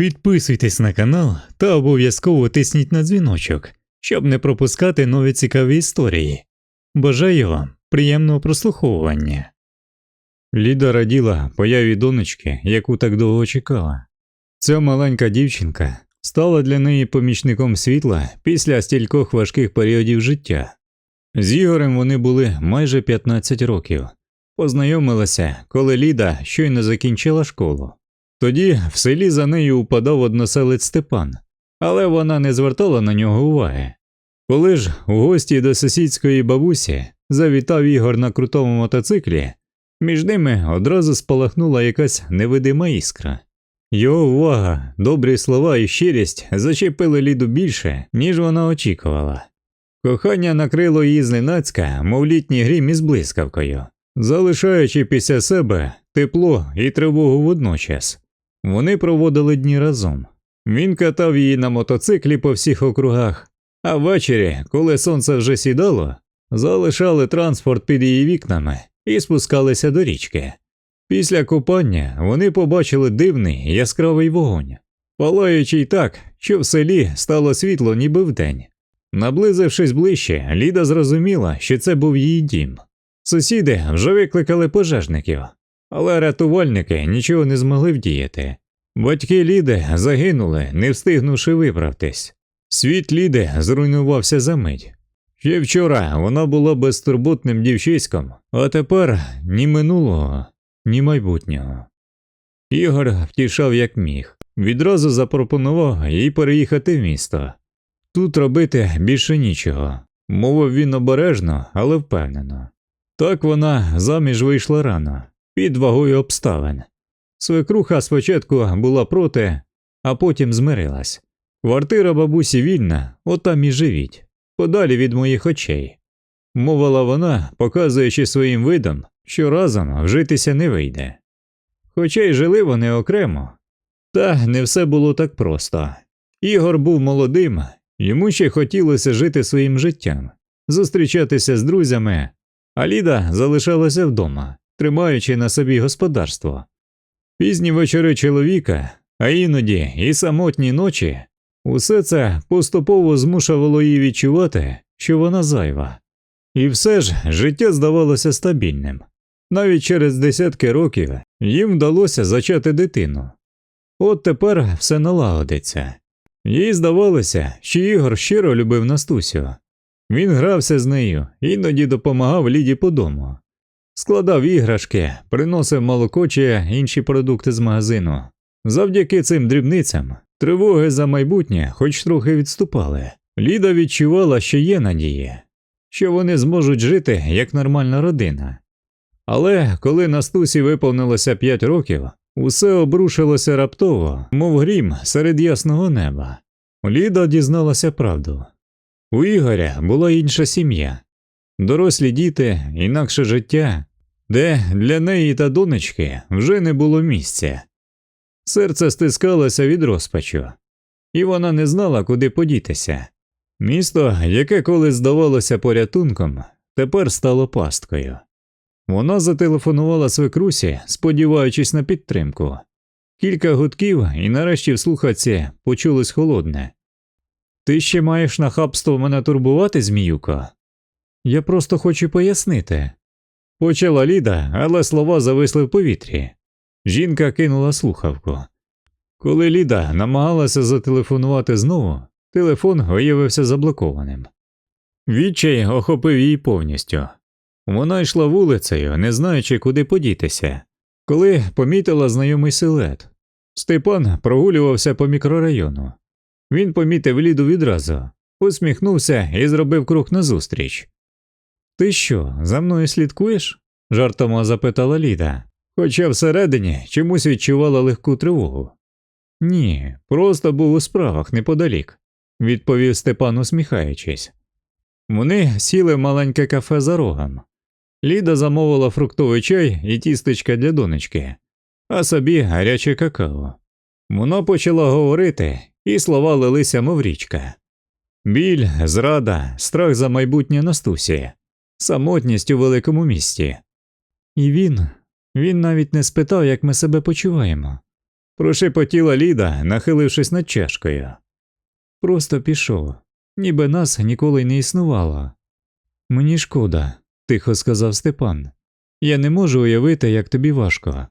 Підписуйтесь на канал та обов'язково тисніть на дзвіночок, щоб не пропускати нові цікаві історії. Бажаю вам приємного прослуховування. Ліда раділа появі донечки, яку так довго чекала. Ця маленька дівчинка стала для неї помічником світла після стількох важких періодів життя. З Ігорем вони були майже 15 років. Познайомилися, коли Ліда щойно закінчила школу. Тоді в селі за нею упадав односелець Степан, але вона не звертала на нього уваги. Коли ж у гості до сусідської бабусі завітав Ігор на крутому мотоциклі, між ними одразу спалахнула якась невидима іскра. Його увага, добрі слова і щирість зачепили Ліду більше, ніж вона очікувала. Кохання накрило її зненацька, мов літній грім із блискавкою, залишаючи після себе тепло і тривогу водночас. Вони проводили дні разом. Він катав її на мотоциклі по всіх округах, а ввечері, коли сонце вже сідало, залишали транспорт під її вікнами і спускалися до річки. Після купання вони побачили дивний яскравий вогонь, палаючий так, що в селі стало світло ніби вдень. Наблизившись ближче, Ліда зрозуміла, що це був її дім. Сусіди вже викликали пожежників, але рятувальники нічого не змогли вдіяти. Батьки Ліди загинули, не встигнувши виправтись. Світ Ліди зруйнувався за мить. Ще вчора вона була безтурботним дівчиськом, а тепер ні минулого, ні майбутнього. Ігор втішав як міг, відразу запропонував їй переїхати в місто. Тут робити більше нічого, мовив він обережно, але впевнено. Так вона заміж вийшла рано, під вагою обставин. Свекруха спочатку була проти, а потім змирилась. Квартира бабусі вільна, отам і живіть, подалі від моїх очей. Мовила вона, показуючи своїм видом, що разом вжитися не вийде. Хоча й жили вони окремо. Та не все було так просто. Ігор був молодим, йому ще хотілося жити своїм життям, зустрічатися з друзями, а Ліда залишалася вдома, тримаючи на собі господарство. Пізні вечори чоловіка, а іноді і самотні ночі, усе це поступово змушувало її відчувати, що вона зайва. І все ж життя здавалося стабільним. Навіть через десятки років їм вдалося зачати дитину. От тепер все налагодиться. Їй здавалося, що Ігор щиро любив Настусю. Він грався з нею, іноді допомагав Ліді по дому. Складав іграшки, приносив молоко чи інші продукти з магазину. Завдяки цим дрібницям тривоги за майбутнє хоч трохи відступали. Ліда відчувала, що є надії, що вони зможуть жити як нормальна родина. Але коли Настусі виповнилося 5 років, усе обрушилося раптово, мов грім серед ясного неба. Ліда дізналася правду. У Ігоря була інша сім'я, дорослі діти, інакше життя, де для неї та донечки вже не було місця. Серце стискалося від розпачу, і вона не знала, куди подітися. Місто, яке колись здавалося порятунком, тепер стало пасткою. Вона зателефонувала свекрусі, сподіваючись на підтримку. Кілька гудків, і нарешті в слухавці почулось холодне. Ти ще маєш нахабство мене турбувати, Зміюко? Я просто хочу пояснити. Почала Ліда, але слова зависли в повітрі. Жінка кинула слухавку. Коли Ліда намагалася зателефонувати знову, телефон виявився заблокованим. Відчай охопив її повністю. Вона йшла вулицею, не знаючи, куди подітися, коли помітила знайомий силует. Степан прогулювався по мікрорайону. Він помітив Ліду відразу, усміхнувся і зробив круг назустріч. Ти що, за мною слідкуєш? жартома запитала Ліда, хоча всередині чомусь відчувала легку тривогу. Ні, просто був у справах неподалік, відповів Степан, усміхаючись. Вони сіли в маленьке кафе за рогом. Ліда замовила фруктовий чай і тістечка для донечки, а собі гаряче какао. Вона почала говорити, і слова лилися, мов річка. Біль, зрада, страх за майбутнє Настусі, самотність у великому місті. І він, він навіть не спитав, як ми себе почуваємо. Прошепотіла Ліда, нахилившись над чашкою. Просто пішов, ніби нас ніколи не існувало. Мені шкода, тихо сказав Степан. Я не можу уявити, як тобі важко.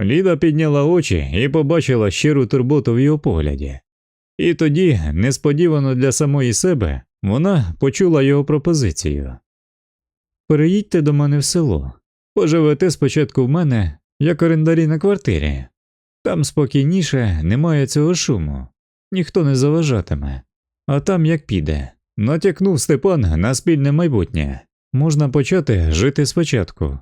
Ліда підняла очі і побачила щиру турботу в його погляді. І тоді, несподівано для самої себе, вона почула його пропозицію. Переїдьте до мене в село, поживете спочатку в мене, як орендарі на квартирі. Там спокійніше, немає цього шуму, ніхто не заважатиме. А там як піде. Натякнув Степан на спільне майбутнє. Можна почати жити спочатку.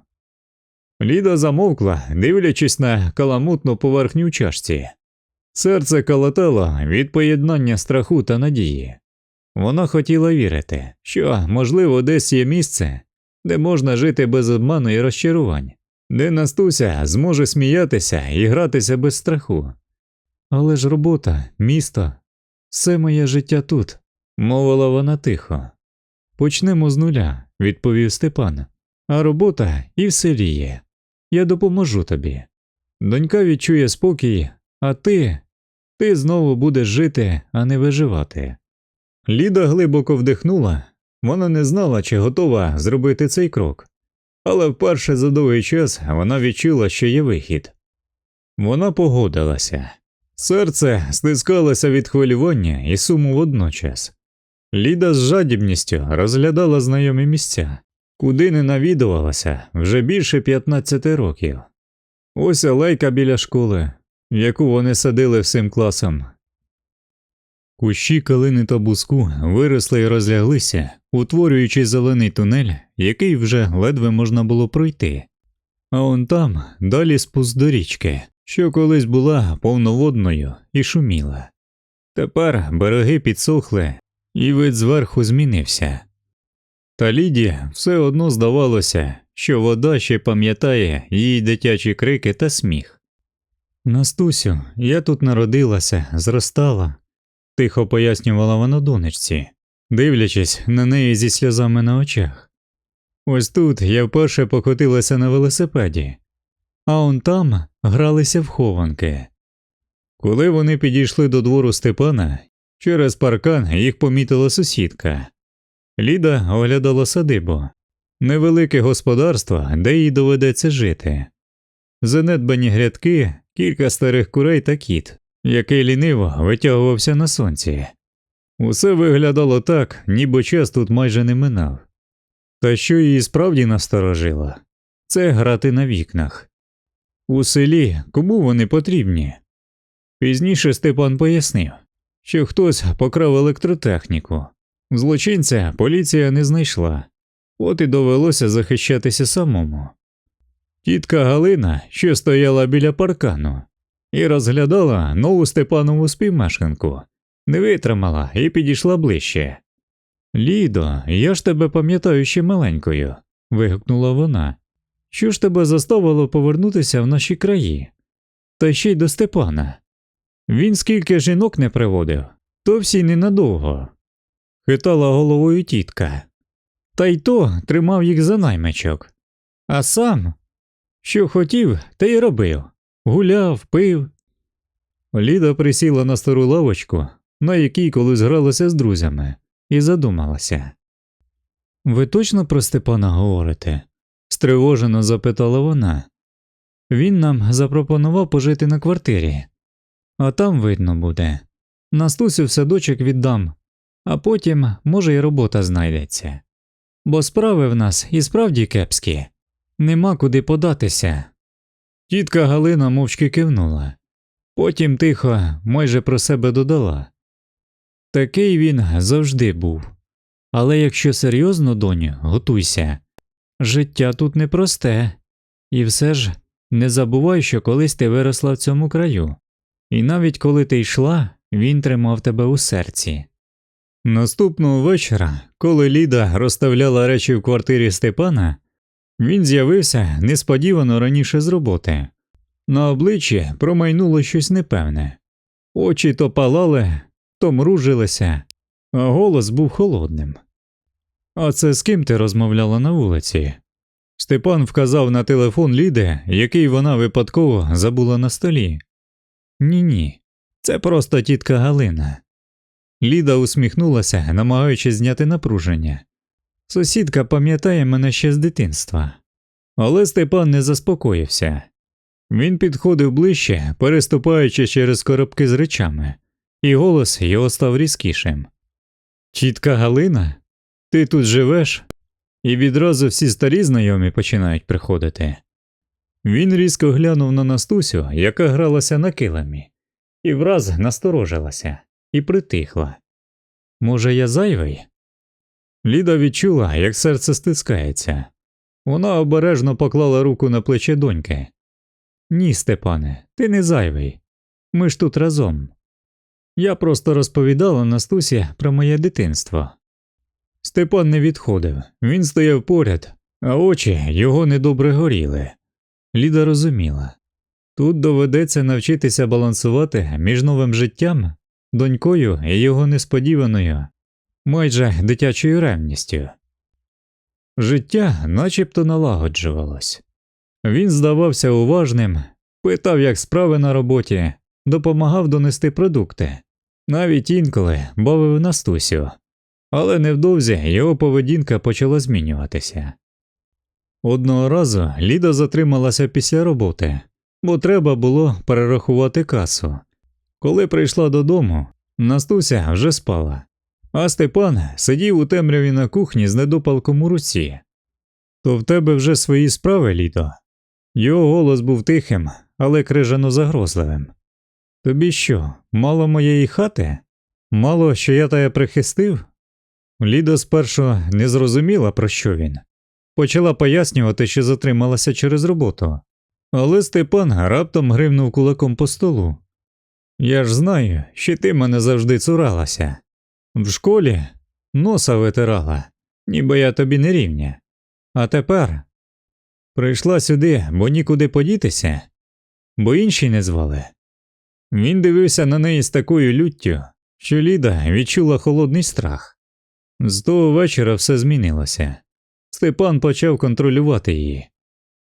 Ліда замовкла, дивлячись на каламутну поверхню чашці. Серце калатало від поєднання страху та надії. Вона хотіла вірити, що, можливо, десь є місце, де можна жити без обману і розчарувань, де Настуся зможе сміятися і гратися без страху. Але ж робота, місто, все моє життя тут, мовила вона тихо. Почнемо з нуля, відповів Степан. А робота і в селі є. Я допоможу тобі. Донька відчує спокій, а ти, ти знову будеш жити, а не виживати. Ліда глибоко вдихнула, вона не знала, чи готова зробити цей крок, але вперше за довгий час вона відчула, що є вихід. Вона погодилася. Серце стискалося від хвилювання і суму водночас. Ліда з жадібністю розглядала знайомі місця, куди не навідувалася вже більше 15 років. Ось алейка біля школи, яку вони садили всім класом. Кущі калини та буску виросли і розляглися, утворюючи зелений тунель, який вже ледве можна було пройти. А он там далі спуск до річки, що колись була повноводною і шуміла. Тепер береги підсохли, і вид зверху змінився. Та Ліді все одно здавалося, що вода ще пам'ятає її дитячі крики та сміх. Настусю, я тут народилася, зростала, тихо пояснювала вона донечці, дивлячись на неї зі сльозами на очах. Ось тут я вперше покотилася на велосипеді, а он там гралися в хованки. Коли вони підійшли до двору Степана, через паркан їх помітила сусідка. Ліда оглядала садибу, невелике господарство, де їй доведеться жити. Занедбані грядки, кілька старих курей та кіт, який ліниво витягувався на сонці. Усе виглядало так, ніби час тут майже не минав. Та що її справді насторожило, це грати на вікнах. У селі кому вони потрібні? Пізніше Степан пояснив, що хтось покрав електротехніку. Злочинця поліція не знайшла, от і довелося захищатися самому. Тітка Галина, що стояла біля паркану, і розглядала нову Степанову співмешканку, не витримала і підійшла ближче. Лідо, я ж тебе пам'ятаю ще маленькою, вигукнула вона. Що ж тебе заставило повернутися в наші краї? Та ще й до Степана. Він скільки жінок не приводив, то всі ненадовго. Хитала головою тітка. Та й то тримав їх за наймичок. А сам, що хотів, те й робив гуляв, пив. Ліда присіла на стару лавочку, на якій колись гралася з друзями, і задумалася. Ви точно про Степана говорите? стривожено запитала вона. Він нам запропонував пожити на квартирі, а там видно буде. Настусю в садочок віддам, а потім, може, й робота знайдеться. Бо справи в нас і справді кепські, нема куди податися. Тітка Галина мовчки кивнула, потім тихо, майже про себе додала. Такий він завжди був. Але якщо серйозно, доню, готуйся. Життя тут непросте, і все ж не забувай, що колись ти виросла в цьому краю, і навіть коли ти йшла, він тримав тебе у серці. Наступного вечора, коли Ліда розставляла речі в квартирі Степана, він з'явився несподівано раніше з роботи. На обличчі промайнуло щось непевне, очі то палали, то мружилися, а голос був холодним. А це з ким ти розмовляла на вулиці? Степан вказав на телефон Ліди, який вона випадково забула на столі. Ні ні. Це просто тітка Галина. Ліда усміхнулася, намагаючись зняти напруження. Сусідка пам'ятає мене ще з дитинства. Але Степан не заспокоївся. Він підходив ближче, переступаючи через коробки з речами, і голос його став різкішим. Тітка Галина, ти тут живеш? І відразу всі старі знайомі починають приходити. Він різко глянув на Настусю, яка гралася на килимі, і враз насторожилася і притихла. Може, я зайвий? Ліда відчула, як серце стискається. Вона обережно поклала руку на плече доньки. Ні, Степане, ти не зайвий. Ми ж тут разом. Я просто розповідала Настусі про моє дитинство. Степан не відходив, він стояв поряд, а очі його недобре горіли. Ліда розуміла тут доведеться навчитися балансувати між новим життям, донькою і його несподіваною, майже дитячою ревністю. Життя начебто налагоджувалось. Він здавався уважним, питав, як справи на роботі, допомагав донести продукти, навіть інколи бавив Настусю, але невдовзі його поведінка почала змінюватися. Одного разу Ліда затрималася після роботи, бо треба було перерахувати касу. Коли прийшла додому, Настуся вже спала, а Степан сидів у темряві на кухні з недопалком у руці. То в тебе вже свої справи, Лідо? Його голос був тихим, але крижано загрозливим. Тобі що, мало моєї хати? Мало, що я тебе прихистив? Ліда спершу не зрозуміла, про що він. Почала пояснювати, що затрималася через роботу. Але Степан раптом гривнув кулаком по столу. Я ж знаю, що ти мене завжди цуралася. В школі носа витирала, ніби я тобі не рівня. А тепер прийшла сюди, бо нікуди подітися, бо інші не звали. Він дивився на неї з такою люттю, що Ліда відчула холодний страх. З того вечора все змінилося. Степан почав контролювати її,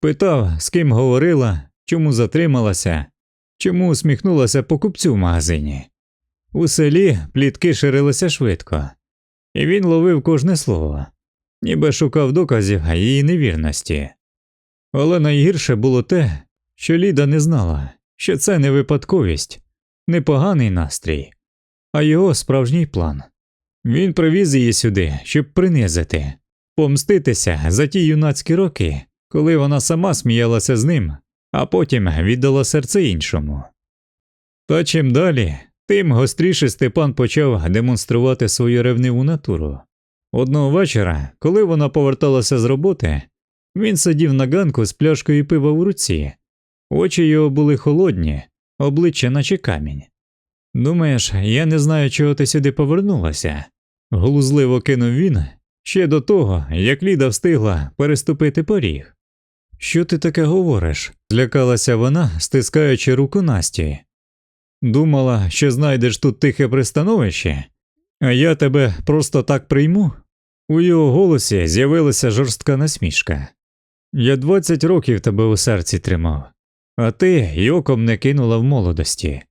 питав, з ким говорила, чому затрималася, чому усміхнулася покупцю в магазині. У селі плітки ширилися швидко, і він ловив кожне слово, ніби шукав доказів її невірності. Але найгірше було те, що Ліда не знала, що це не випадковість, не поганий настрій, а його справжній план. Він привіз її сюди, щоб принизити, помститися за ті юнацькі роки, коли вона сама сміялася з ним, а потім віддала серце іншому. Та чим далі, тим гостріше Степан почав демонструвати свою ревниву натуру. Одного вечора, коли вона поверталася з роботи, він сидів на ганку з пляшкою пива в руці, очі його були холодні, обличчя наче камінь. Думаєш, я не знаю, чого ти сюди повернулася? глузливо кинув він ще до того, як Ліда встигла переступити поріг. Що ти таке говориш? злякалася вона, стискаючи руку Насті. Думала, що знайдеш тут тихе пристановище, а я тебе просто так прийму. У його голосі з'явилася жорстка насмішка. Я двадцять років тебе у серці тримав, а ти й оком не кинула в молодості.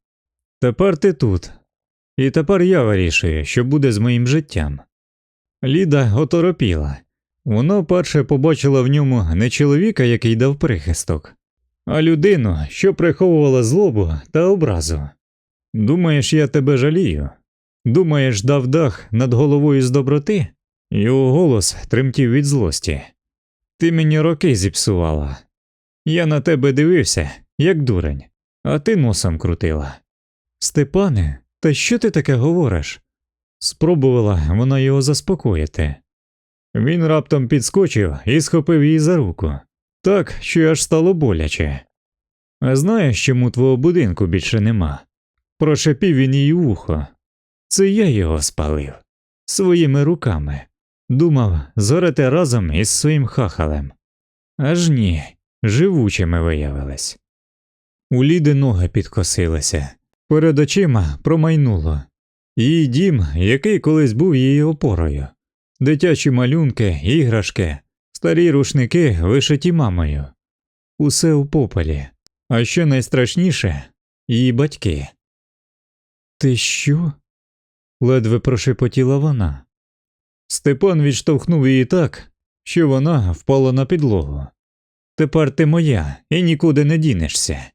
Тепер ти тут, і тепер я вирішую, що буде з моїм життям. Ліда оторопіла. Вона вперше побачила в ньому не чоловіка, який дав прихисток, а людину, що приховувала злобу та образу. Думаєш, я тебе жалію? Думаєш, дав дах над головою з доброти? Його голос тремтів від злості. Ти мені роки зіпсувала. Я на тебе дивився, як дурень, а ти носом крутила. Степане, та що ти таке говориш? Спробувала вона його заспокоїти. Він раптом підскочив і схопив її за руку, так, що аж стало боляче. А знаєш, чому твого будинку більше нема? Прошепів він в ухо. Це я його спалив своїми руками. Думав, зорете разом із своїм хахалем. Аж ні, живучими виявились. У Ліди ноги підкосилися, перед очима промайнуло. Її дім, який колись був її опорою, дитячі малюнки, іграшки, старі рушники, вишиті мамою, усе у попелі. А що найстрашніше, її батьки. Ти що? ледве прошепотіла вона. Степан відштовхнув її так, що вона впала на підлогу. Тепер ти моя і нікуди не дінешся.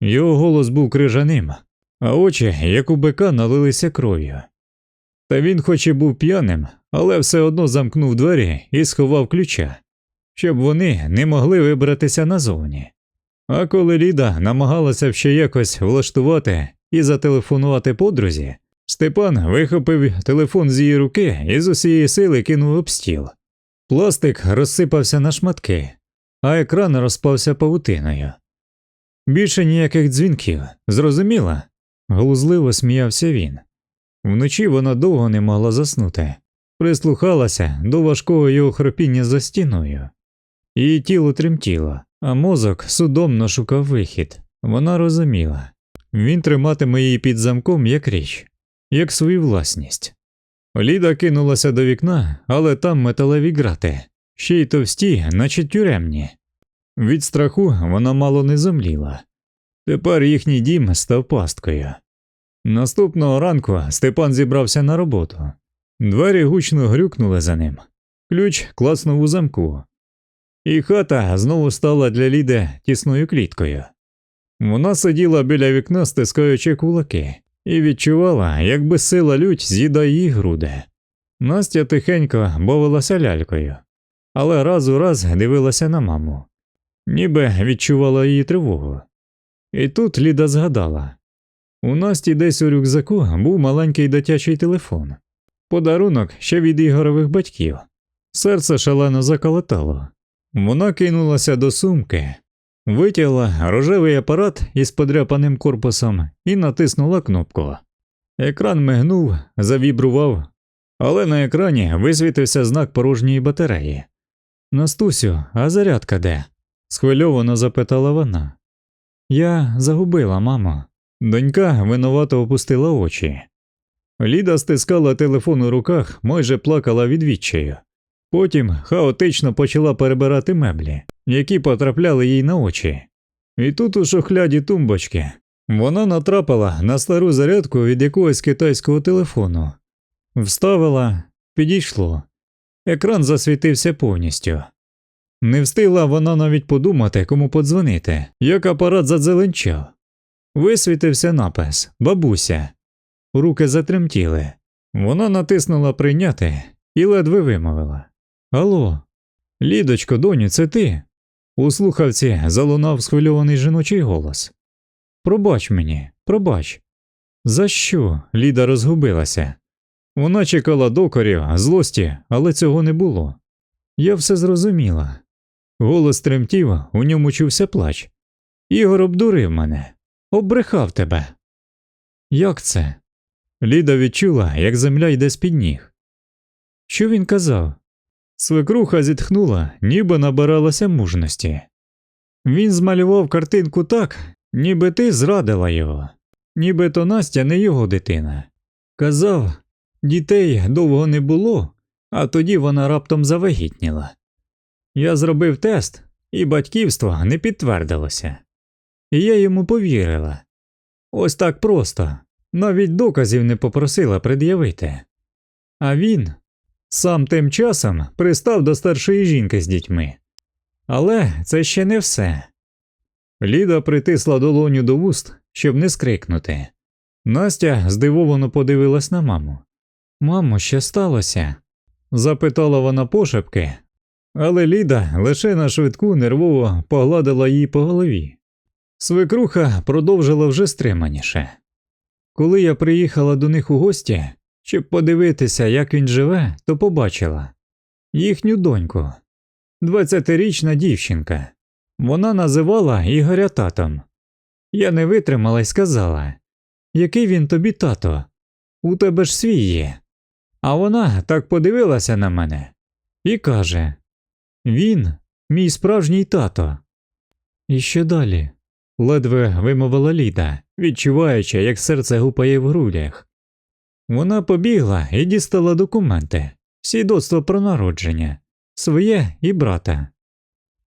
Його голос був крижаним, а очі, як у бика, налилися кров'ю. Та він, хоч і був п'яним, але все одно замкнув двері і сховав ключа, щоб вони не могли вибратися назовні. А коли Ліда намагалася ще якось влаштувати і зателефонувати подрузі, Степан вихопив телефон з її руки і з усієї сили кинув об стіл. Пластик розсипався на шматки, а екран розпався павутиною. Більше ніяких дзвінків, зрозуміла? глузливо сміявся він. Вночі вона довго не могла заснути, прислухалася до важкого його хропіння за стіною. Її тіло тремтіло, а мозок судомно шукав вихід. Вона розуміла він триматиме її під замком як річ, як свою власність. Ліда кинулася до вікна, але там металеві грати, ще й товсті, наче тюремні. Від страху вона мало не зомліла. Тепер їхній дім став пасткою. Наступного ранку Степан зібрався на роботу. Двері гучно грюкнули за ним. Ключ класнув у замку. І хата знову стала для Ліди тісною кліткою. Вона сиділа біля вікна, стискаючи кулаки, і відчувала, як безсила лють з'їдає її груди. Настя тихенько бавилася лялькою, але раз у раз дивилася на маму, ніби відчувала її тривогу. І тут Ліда згадала у Насті десь у рюкзаку був маленький дитячий телефон, подарунок ще від Ігорових батьків. Серце шалено заколотало. Вона кинулася до сумки, витягла рожевий апарат із подряпаним корпусом і натиснула кнопку. Екран мигнув, завібрував, але на екрані висвітився знак порожньої батареї. Настусю, а зарядка де? схвильовано запитала вона. Я загубила, мамо. Донька винувато опустила очі. Ліда стискала телефон у руках, майже плакала від відчаю. Потім хаотично почала перебирати меблі, які потрапляли їй на очі. І тут у шухляді тумбочки вона натрапила на стару зарядку від якогось китайського телефону, вставила, підійшло. Екран засвітився повністю. Не встигла вона навіть подумати, кому подзвонити, як апарат задзеленчав. Висвітився напис Бабуся. Руки затремтіли. Вона натиснула прийняти і ледве вимовила Алло, Лідочко, доню, це ти? У слухавці залунав схвильований жіночий голос. Пробач мені, пробач. За що? Ліда розгубилася. Вона чекала докорів, злості, але цього не було. Я все зрозуміла. Голос тремтів, у ньому чувся плач. Ігор обдурив мене, обрехав тебе. Як це? Ліда відчула, як земля йде з під ніг. Що він казав? Свекруха зітхнула, ніби набиралася мужності. Він змалював картинку так, ніби ти зрадила його, ніби то Настя не його дитина. Казав, дітей довго не було, а тоді вона раптом завагітніла. Я зробив тест, і батьківство не підтвердилося. І я йому повірила. Ось так просто, навіть доказів не попросила пред'явити. А він сам тим часом пристав до старшої жінки з дітьми. Але це ще не все. Ліда притисла долоню до вуст, щоб не скрикнути. Настя здивовано подивилась на маму. Мамо, що сталося? запитала вона пошепки, але Ліда лише на швидку нервово погладила її по голові. Свекруха продовжила вже стриманіше. Коли я приїхала до них у гості, щоб подивитися, як він живе, то побачила їхню доньку, двадцятирічна дівчинка. Вона називала Ігоря татом. Я не витримала й сказала Який він тобі тато? У тебе ж свій є. А вона так подивилася на мене і каже Він мій справжній тато. І що далі? ледве вимовила Ліда, відчуваючи, як серце гупає в грудях. Вона побігла і дістала документи, свідоцтво про народження, своє і брата.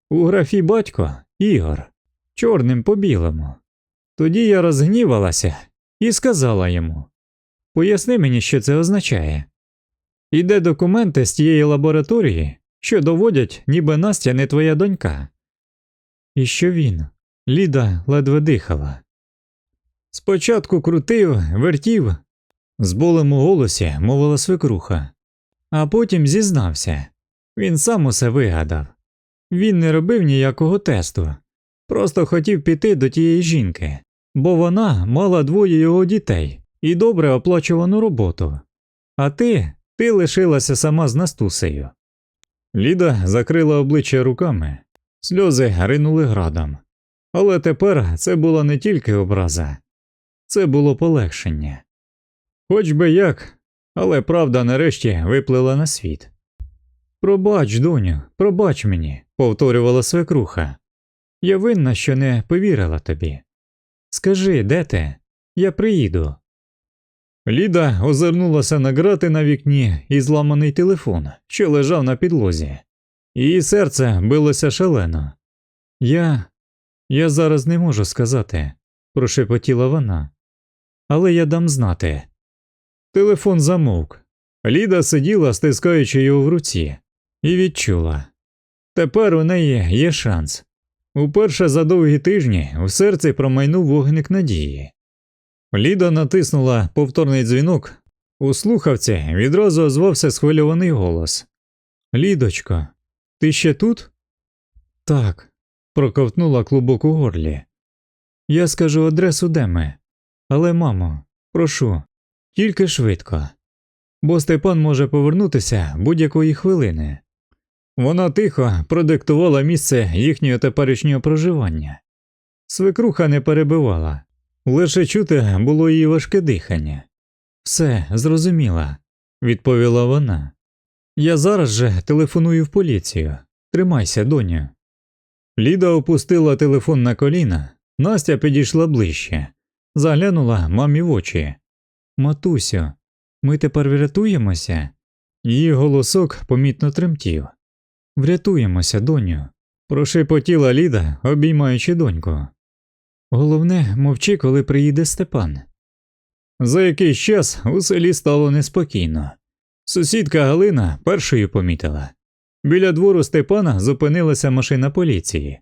У графі батько Ігор, чорним по білому. Тоді я розгнівалася і сказала йому Поясни мені, що це означає. І де документи з тієї лабораторії, що доводять, ніби Настя не твоя донька. І що він? Ліда ледве дихала. Спочатку крутив, вертів, з болем у голосі мовила свекруха, а потім зізнався. Він сам усе вигадав. Він не робив ніякого тесту, просто хотів піти до тієї жінки, бо вона мала двоє його дітей і добре оплачувану роботу. А ти, ти лишилася сама з Настусею. Ліда закрила обличчя руками, сльози ринули градом. Але тепер це була не тільки образа, це було полегшення. Хоч би як, але правда нарешті виплила на світ. Пробач, доню, пробач мені, повторювала свекруха. Я винна, що не повірила тобі. Скажи, де ти? Я приїду. Ліда озирнулася на грати на вікні і зламаний телефон, що лежав на підлозі. Її серце билося шалено. Я. Я зараз не можу сказати, прошепотіла вона. Але я дам знати. Телефон замовк. Ліда сиділа, стискаючи його в руці, і відчула. Тепер у неї є шанс. Уперше за довгі тижні в серці промайнув вогник надії. Ліда натиснула повторний дзвінок. У слухавці відразу озвався схвильований голос. Лідочко, ти ще тут? Так, проковтнула клубок у горлі. Я скажу адресу, де ми. Але, мамо, прошу, тільки швидко, бо Степан може повернутися будь-якої хвилини. Вона тихо продиктувала місце їхнього теперішнього проживання. Свекруха не перебивала, лише чути було її важке дихання. Все, зрозуміла, відповіла вона. Я зараз же телефоную в поліцію. Тримайся, доню. Ліда опустила телефон на коліна, Настя підійшла ближче, заглянула мамі в очі. Матусю, ми тепер врятуємося? Її голосок помітно тремтів. Врятуємося, доню, прошепотіла Ліда, обіймаючи доньку. Головне, мовчи, коли приїде Степан. За якийсь час у селі стало неспокійно. Сусідка Галина першою помітила. Біля двору Степана зупинилася машина поліції,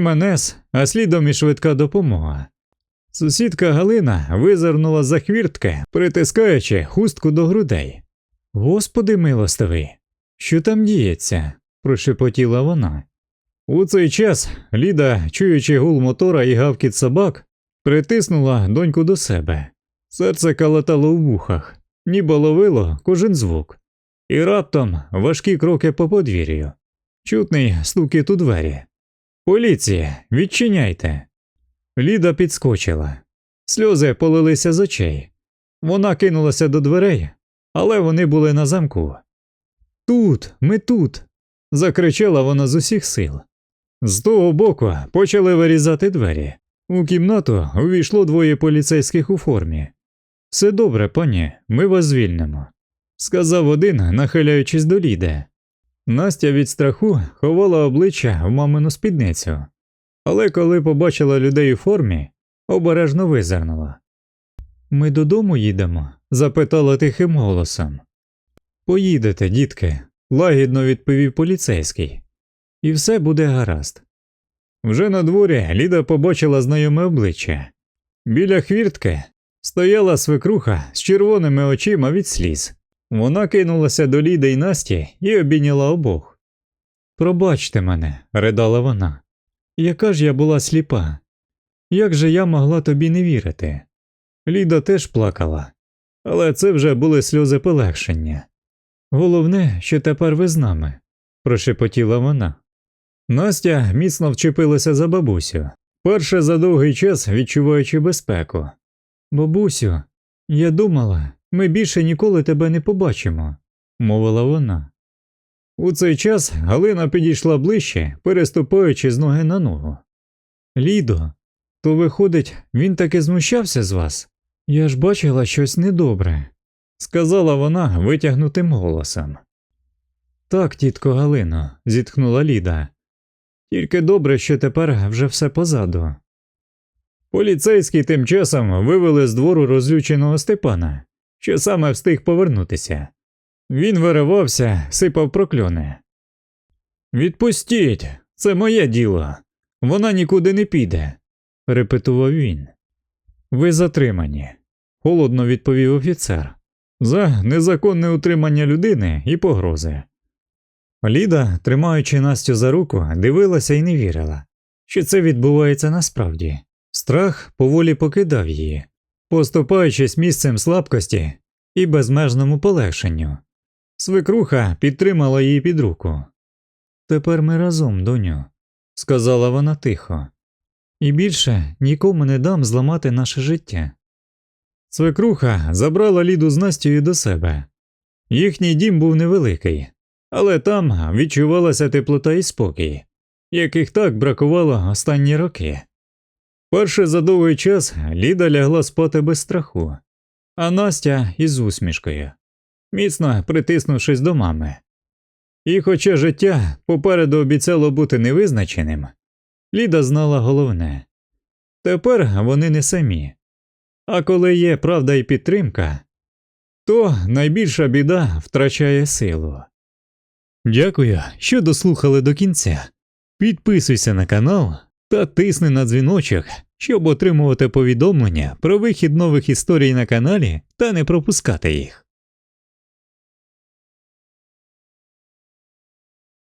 МНС, а слідом і швидка допомога. Сусідка Галина визирнула за хвіртки, притискаючи хустку до грудей. Господи милостивий, що там діється? прошепотіла вона. У цей час Ліда, чуючи гул мотора і гавкіт собак, притиснула доньку до себе. Серце калатало в вухах, ніби ловило кожен звук, і раптом важкі кроки по подвір'ю. Чутний стукіт у двері. Поліція, відчиняйте. Ліда підскочила. Сльози полилися з очей. Вона кинулася до дверей, але вони були на замку. Тут, ми тут. закричала вона з усіх сил. З того боку почали вирізати двері. У кімнату увійшло двоє поліцейських у формі. Все добре, пані, ми вас звільнимо, сказав один, нахиляючись до Ліди. Настя від страху ховала обличчя в мамину спідницю, але коли побачила людей у формі, обережно визирнула. Ми додому їдемо? запитала тихим голосом. Поїдете, дітки, лагідно відповів поліцейський, і все буде гаразд. Вже на дворі Ліда побачила знайоме обличчя. Біля хвіртки стояла свекруха з червоними очима від сліз. Вона кинулася до Ліди й Насті і обійняла обох. Пробачте мене, ридала вона. Яка ж я була сліпа? Як же я могла тобі не вірити? Ліда теж плакала, але це вже були сльози полегшення. Головне, що тепер ви з нами, прошепотіла вона. Настя міцно вчепилася за бабусю, перше за довгий час відчуваючи безпеку. Бабусю, я думала, ми більше ніколи тебе не побачимо, мовила вона. У цей час Галина підійшла ближче, переступаючи з ноги на ногу. Лідо, то виходить, він таки знущався з вас? Я ж бачила щось недобре, сказала вона витягнутим голосом. Так, тітко Галино, зітхнула Ліда. Тільки добре, що тепер вже все позаду. Поліцейські тим часом вивели з двору розлюченого Степана, що саме встиг повернутися. Він виривався, сипав прокльони. Відпустіть, це моє діло. Вона нікуди не піде, репетував він. Ви затримані, холодно відповів офіцер. За незаконне утримання людини і погрози. Ліда, тримаючи Настю за руку, дивилася і не вірила, що це відбувається насправді. Страх поволі покидав її, поступаючись місцем слабкості і безмежному полегшенню. Свекруха підтримала її під руку. Тепер ми разом, доню, сказала вона тихо, і більше нікому не дам зламати наше життя. Свекруха забрала Ліду з Настю до себе. Їхній дім був невеликий, але там відчувалася теплота і спокій, яких так бракувало останні роки. Перше за довгий час Ліда лягла спати без страху, а Настя із усмішкою, міцно притиснувшись до мами. І хоча життя попереду обіцяло бути невизначеним, Ліда знала головне тепер вони не самі. А коли є правда і підтримка, то найбільша біда втрачає силу. Дякую, що дослухали до кінця. Підписуйся на канал та тисни на дзвіночок, щоб отримувати повідомлення про вихід нових історій на каналі та не пропускати їх.